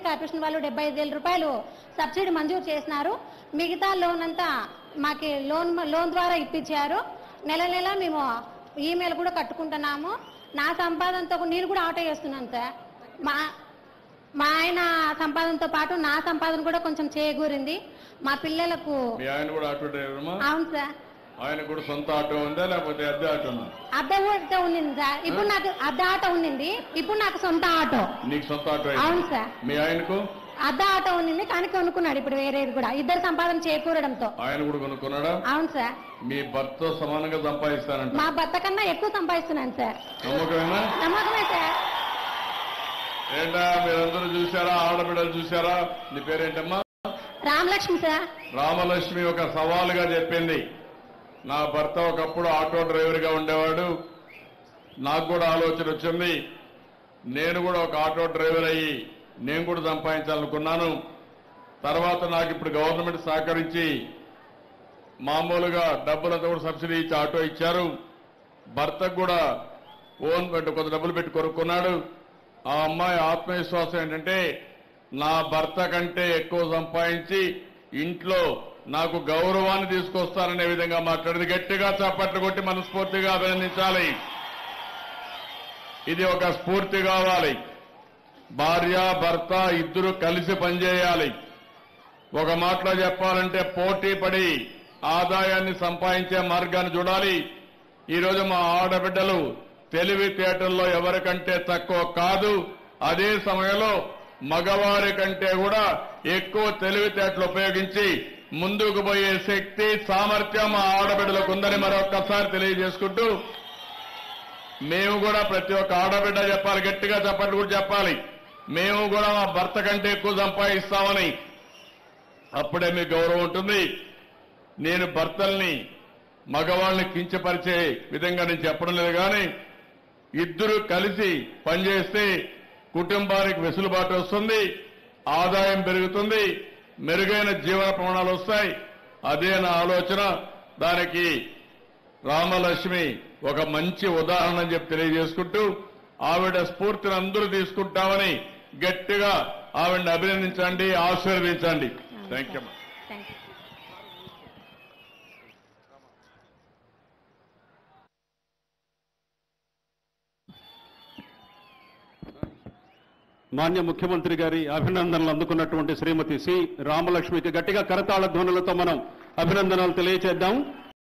Corporation వాళ్ళు డెబ్బై ఐదు వేల రూపాయలు సబ్సిడీ మంజూరు చేసినారు. మిగతా లోన్ అంతా మాకి లోన్ లోన్ ద్వారా ఇప్పించారు. నెల నెల మేము ఈమెయిల్ కూడా కట్టుకుంటున్నాము. నా సంపాదనతో నేను కూడా ఆటో చేస్తున్నాను సార్. మా మా ఆయన సంపాదనతో పాటు నా సంపాదన కూడా కొంచెం చేకూరింది. మా పిల్లలకు అవును సార్. ఆయన కూడా సొంత ఆటో ఉందా లేకపోతే అద్దె ఆటో ఉందా? అద్దె ఆటో ఉండింది సార్ ఇప్పుడు నాకు అద్దె ఆటో ఉండింది ఇప్పుడు నాకు సొంత ఆటో. నీకు సొంత ఆటో అవును సార్. మీ ఆయనకు? అద్దె ఆటో ఉండింది కానీ కొనుక్కున్నాడు ఇప్పుడు వేరేది కూడా. ఇద్దరు సంపాదన చేకూరడంతో. ఆయన కూడా కొనుక్కున్నాడా? అవును సార్. మీ భర్త సమానంగా సంపాదిస్తానంట. మా భర్త కన్నా ఎక్కువ సంపాదిస్తున్నాను సార్. నమ్మకమేనా? నమ్మకమే సార్. ఏంటా మీరందరూ చూసారా ఆడబిడ్డలు చూసారా నీ పేరేంటమ్మా? రామలక్ష్మి సార్. రామలక్ష్మి ఒక సవాలుగా చెప్పింది. నా భర్త ఒకప్పుడు ఆటో డ్రైవర్గా ఉండేవాడు. నాకు కూడా ఆలోచన వచ్చింది. నేను కూడా ఒక ఆటో డ్రైవర్ అయ్యి నేను కూడా సంపాదించాలనుకున్నాను. తర్వాత నాకు ఇప్పుడు గవర్నమెంట్ సహకరించి మామూలుగా డబ్బులంతా కూడా సబ్సిడీ ఇచ్చి ఆటో ఇచ్చారు. భర్తకు కూడా ఓన్ పెట్టి కొంత డబ్బులు పెట్టి కొనుక్కున్నాడు. ఆ అమ్మాయి ఆత్మవిశ్వాసం ఏంటంటే నా భర్త కంటే ఎక్కువ సంపాదించి ఇంట్లో నాకు గౌరవాన్ని తీసుకొస్తారనే విధంగా మాట్లాడింది. గట్టిగా చప్పట్లు కొట్టి మనస్ఫూర్తిగా అభినందించాలి. ఇది ఒక స్ఫూర్తి కావాలి. భార్య భర్త ఇద్దరు కలిసి పనిచేయాలి. ఒక మాటలో చెప్పాలంటే పోటీ పడి ఆదాయాన్ని సంపాదించే మార్గాన్ని చూడాలి. ఈరోజు మా ఆడబిడ్డలు తెలివితేటల్లో ఎవరికంటే తక్కువ కాదు. అదే సమయంలో మగవారి కంటే కూడా ఎక్కువ తెలివితేటలు ఉపయోగించి ముందుకు పోయే శక్తి సామర్థ్యం మా ఆడబిడ్డలకు ఉందని మరొక్కసారి తెలియజేసుకుంటూ మేము కూడా ప్రతి ఒక్క ఆడబిడ్డ చెప్పాలి గట్టిగా చెప్పండి కూడా చెప్పాలి. మేము కూడా మా భర్త కంటే ఎక్కువ సంపాదిస్తామని. అప్పుడే మీకు గౌరవం ఉంటుంది. నేను భర్తల్ని మగవాళ్ళని కించపరిచే విధంగా నేను చెప్పడం లేదు కానీ ఇద్దరు కలిసి పనిచేస్తే కుటుంబానికి వెసులుబాటు వస్తుంది ఆదాయం పెరుగుతుంది. మెరుగైన జీవన ప్రమాణాలు వస్తాయి. అదే నా ఆలోచన. దానికి రామలక్ష్మి ఒక మంచి ఉదాహరణ అని చెప్పి తెలియజేసుకుంటూ ఆవిడ స్ఫూర్తిని అందరూ తీసుకుంటామని గట్టిగా ఆవిడని అభినందించండి ఆశీర్వదించండి. Thank you thank you Manya ముఖ్యమంత్రి గారి అభినందనలు అందుకున్నటువంటి శ్రీమతి సి రామలక్ష్మికి గట్టిగా కరతాళ ధ్వనులతో మనం అభినందనలు తెలియచేద్దాం.